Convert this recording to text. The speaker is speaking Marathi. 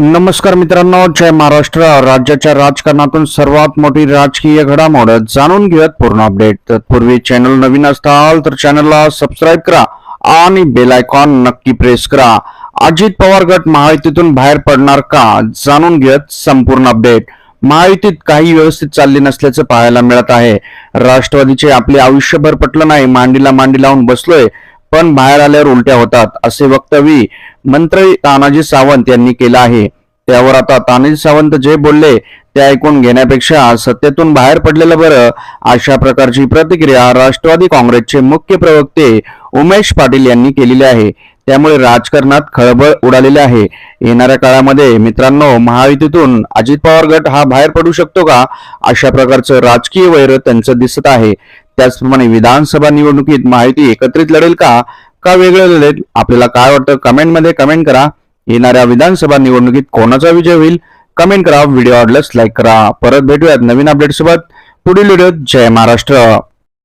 नमस्कार मित्रांनो जय महाराष्ट्र. राज्याच्या राजकारणातून सर्वात मोठी राजकीय घडामोड जाणून घेऊयात पूर्ण अपडेट तत्पूर्वी चॅनल नवीन असताल तर चॅनलला सबस्क्राईब करा आणि बेल आयकॉन नक्की प्रेस करा. अजित पवार गट महायुतीतून बाहेर पडणार का? जाणून घेऊयात संपूर्ण अपडेट महायुतीत काही व्यवस्थित चालले नसल्याचं पाहायला मिळत आहे. राष्ट्रवादीचे आपले आयुष्यभर पटलं नाही. मांडीला मांडी लावून बसलोय. पण बाहेर आल्यावर उलट्या होतात असे वक्तव्य मंत्री तानाजी सावंत यांनी केलं आहे. त्यावर आता तानाजी सावंत जे बोलले ते ऐकून घेण्यापेक्षा सत्तेतून बाहेर पडलेलं बरं अशा प्रकारची प्रतिक्रिया राष्ट्रवादी काँग्रेसचे मुख्य प्रवक्ते उमेश पाटील यांनी केलेली आहे. त्यामुळे राजकारणात खळबळ उडालेली आहे. येणाऱ्या काळामध्ये मित्रांनो महायुतीतून अजित पवार गट हा बाहेर पडू शकतो का? अशा प्रकारचं राजकीय वैर त्यांचं दिसत आहे. त्याचप्रमाणे विधानसभा निवडणुकीत माहिती एकत्रित लढेल का? का वेगळं लढेल? आपल्याला काय वाटतं? कमेंटमध्ये कमेंट करा. येणाऱ्या विधानसभा निवडणुकीत कोणाचा विजय होईल? कमेंट करा. व्हिडिओ आवडल्यास लाईक करा. परत भेटूयात नवीन अपडेट सोबत. पुढील व्हिडिओत. जय महाराष्ट्र.